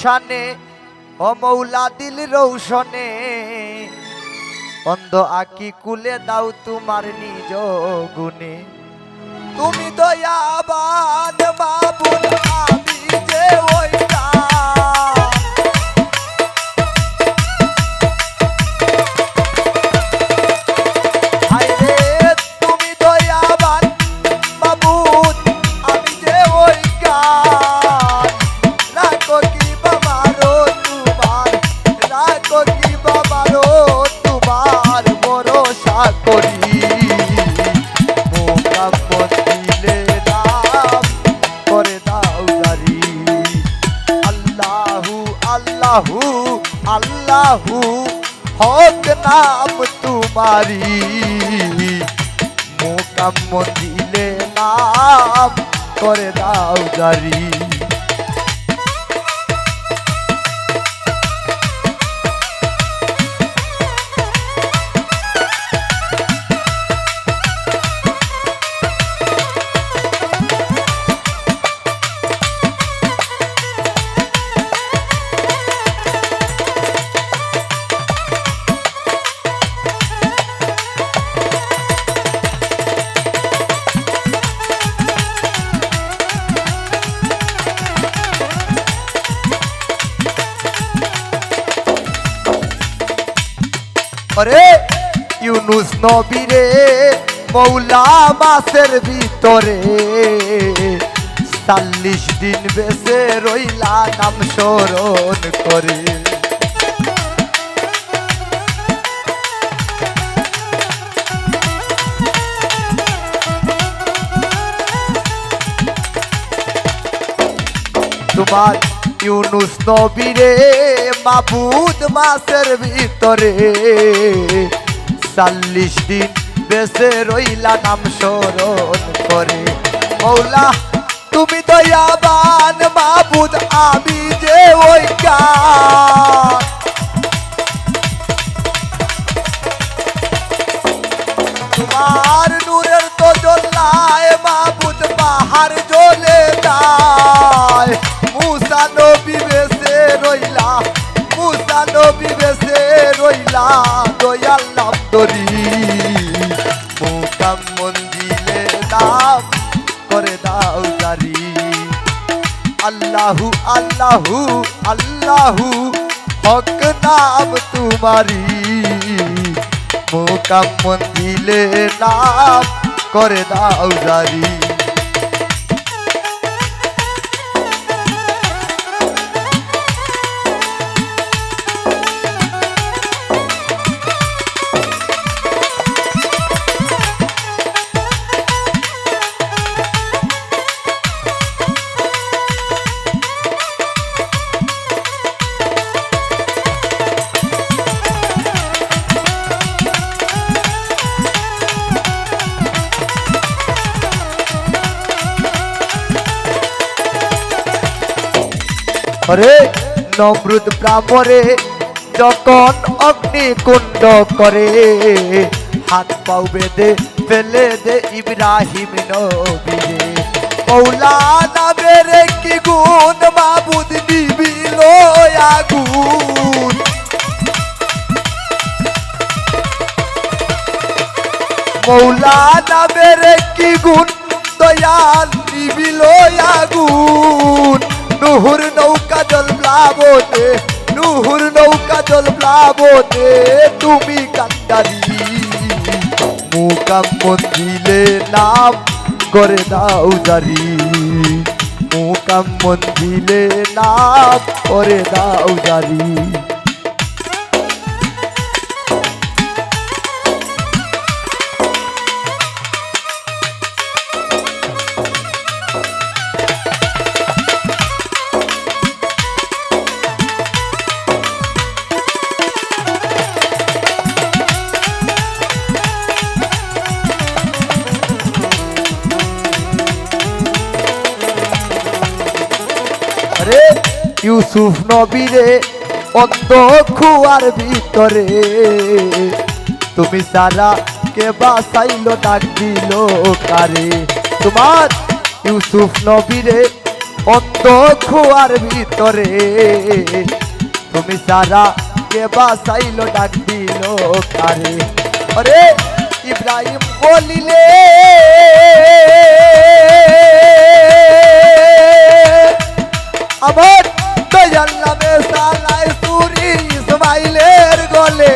শানে ও মৌলা দিল রৌশনে। অন্ধ আকি কুলে দাও তোমার নিজ গুণে। তুমি দয়াবান বাবুল, আমি যে ওইটা আল্লাহু আল্লাহু হক নাম তোমারি মোকাম দিলে নাম করে দাও জারি। ওরে ইউনুস নবীরে মৌলা মাসের ভিতরে। চাল্লিশ দিন বেসে রইলা নাম স্মরণ করে। তোমার ইউনুস নবীরে, মাবুদ মাসের ভিতরে। চাল্লিশ দিন বেসে রইলা নাম স্মরণ করে। মৌলা, তুমি দয়াবান মাবুদ, আমি যে ওই মুকাম মন্দিলে দাম করে দাও জারি। আল্লাহু আল্লাহু আল্লাহু, হক নাম তোমারি মোকাম দিলে নাম করে দাও জারি। রে নমরুদ ব্রাহ্মরে যখন অগ্নিকুণ্ড করে, হাত পাও বেঁধে ফেলে দে ইব্রাহিম নবীরে। মৌলানা মেরে কি গুণ, মাবুদ নিবিল আগুন। মৌলানা মেরে কি গুণ, দয়াল নিবিল আগুন। নুহুর নৌকা জল প্লাবনে নুহুর নৌকা জল প্লাবনে তুমি কান্দারি। মুকাম মন্দিলে নাম করে দাও জারি। মুকাম মন্দিলে নাম করে দাও জারি। ইউসুফ নবীরে অন্ত খুয়ার ভিতরে। তুমি সারা কে বাসাইলো ডাক দিল কারে? তোমার ইউসুফ নবীরে অন্ত খুয়ার ভিতরে। তুমি সারা কে বাসাইল ডাক দিল কারে? আরে ইব্রাহিম বলিলে, আমার ইসমাইলের গলে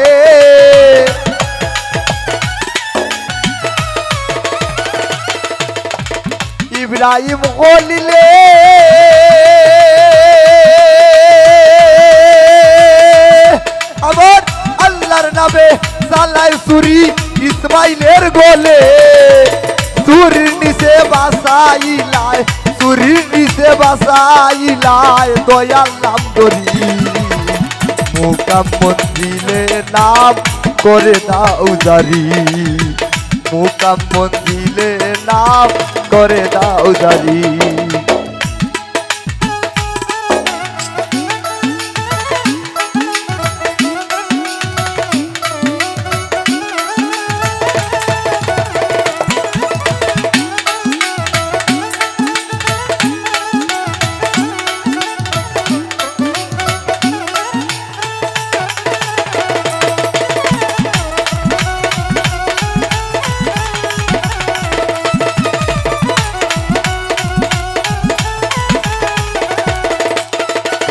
ইব্রাহিম বলিলে আমার আল্লাহর নামে সালাই সুরি, ইসমাইলের গোলে। সুরির নিচে বাসাইলায় সুরির বাসাইলায় দয়াল নাম করি মোকাম মন্দিরে নাম করে দাও জারি। মোকাম মন্দিরে নাম করে দাও জারি।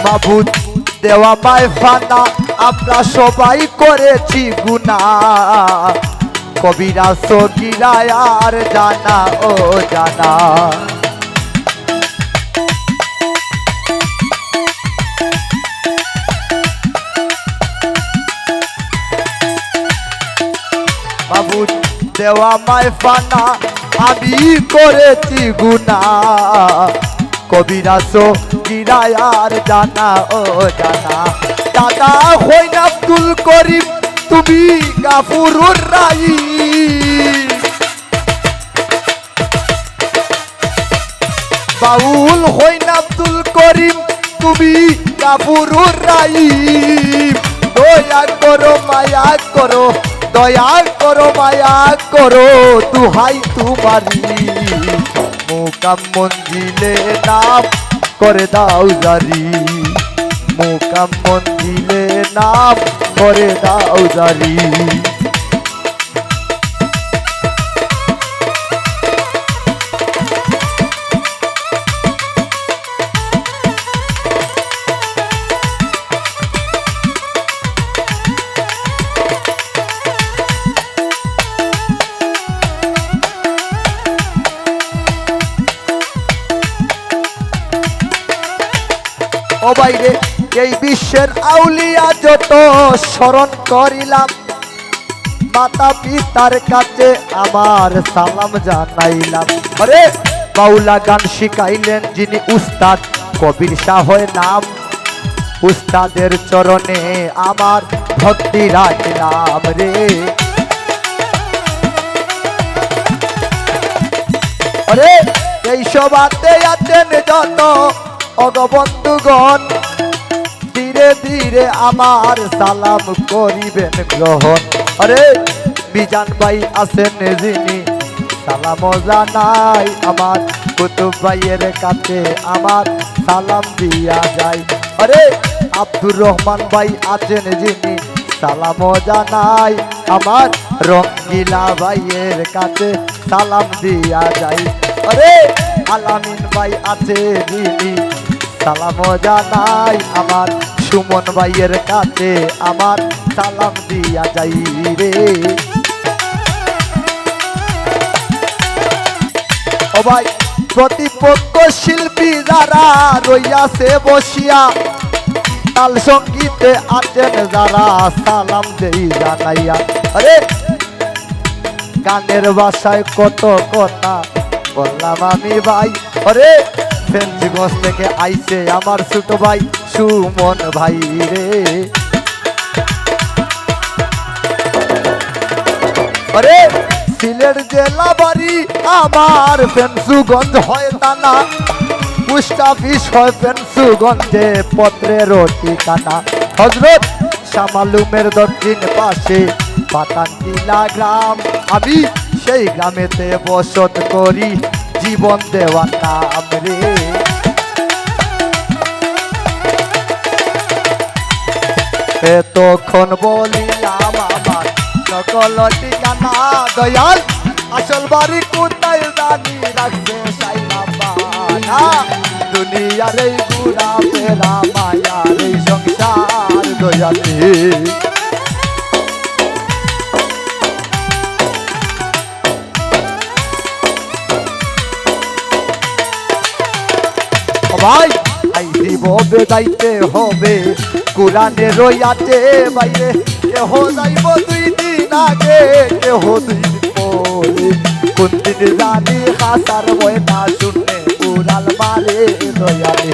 মাবুদ, দেওয়া মায় ফানা। আমরা সবাই করেছি গুনা কবিরা সগিরা আর জানা ও জানা। মাবুদ, দেওয়া মায় ফানা। আমি করেছি গুনা কবিরাসো গিরায়ার জানা, ও জানা। দাদা হইন আব্দুল করিম, তুমি গাফুরুর রাই। বাউল হইন আব্দুল করিম, তুমি গাফুরুর রাই। দয়া করো, মায়া করো, দয়া করো, মায়া করো, দুহাই তোমারি মোকাম মন্দিলে নাম করে দাও জারি। মোকাম মন্দিরে নাম করে দাও জারি। ও বাইরে এই বিশ্বের আউলিয়া যত স্মরণ করিলাম, মাতা পিতার কাছে আমার সালাম জানাইলাম। আরে বাউলা গান শিখাইলেন যিনি উস্তাদ কবির শাহের নাম। উস্তাদের চরণে আমার ভক্তি রাখলাম রে। আরে, এই সবাতে আছেন যত অগবন্ধুগণ, ধীরে ধীরে আমার সালাম করিবেন গ্রহণ। আরে বিজান ভাই আছেন যিনি, সালাম জানাই আমার, কুতুব ভাইয়ের কাছে আমার সালাম দিয়া যায় আরে, আব্দুর রহমান ভাই আছেন যিনি, সালাম জানাই আমার রঙ্গিলা ভাইয়ের কাছে সালাম দিয়া যায় আরে, আলামিন ভাই আছে যিনি সালাম জানাই আমার সুমন ভাইয়ের কাছে, আমার সালাম দিয়া যাই রে। ও ভাই, প্রতিপক্ষ শিল্পী যারা রইয়াছে বসিয়া, তাল সঙ্গীতে আছেন যারা, সালাম দেই জানাইয়া। আরে, গানের বাসায় কত কথা বললাম আমি ভাই। আরে ফেন্সিগঞ্জ থেকে আইছে আমার ছোট ভাই সুমন ভাই রে। আরে, সিলেট জেলা বাড়ি আমার হয় পোস্ট অফিস হয় ফেন্সুগঞ্জে পত্রের ঠিকানা হজরত শামালুমের দক্ষিণ পাশে পাতানটিলা গ্রাম। আমি সেই গ্রামেতে বসত করি। জীবন দেওয়ার নাম রে। এতক্ষণ বলিলাম আমার সকল ঠিকানা দয়াল, আসল বাড়ি কোথায় জানি রাখবে সাইলামানা দুনিয়ার এই ঘুরা ফেরা মায়ার এই সংসার দয়ালে। দিব হবে। কোরআনে রইয়াছে বাইরে। কেহ যাইব দুই দিন আগে, কেহ দুই পরে। কোন দিন জানি হাসার ময়না শুনে উড়াল মারে দয়ালে।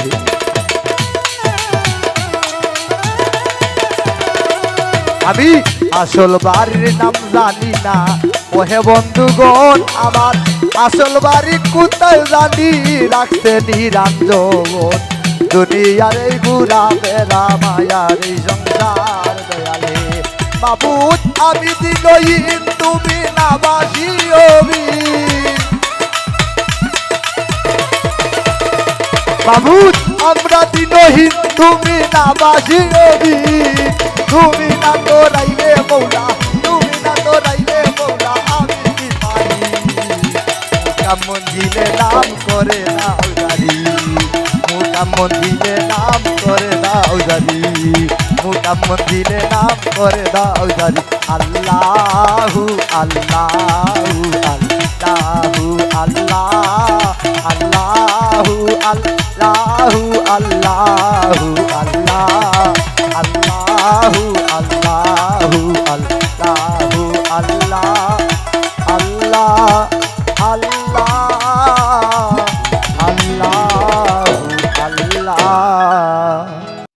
আমি আসল বাড়ির নাম জানি না। ওহে বন্ধুগণ, আমার আসল বাড়ি কোথায় জানি? রাখছে নিরঞ্জন। দুনিয়ার এই ঘুরা বেড়া মায়ার এই সংসার দয়ালে। বাবু আমি দিলহীন তুমি না বাসি অবি। বাবু আমরা দিনহীন তুমি না বাসি অবি। তুমি না তো রাইলে মৌলা, তুমি না তো রাইলে মৌলা, আমি কি পারি? নাম করে জারি মোটা মন্দিরে নাম করে দাও জারি মোটা মন্দিরে নাম করে দাও জারি আল্লাহু আল্লাহু আল্লাহু।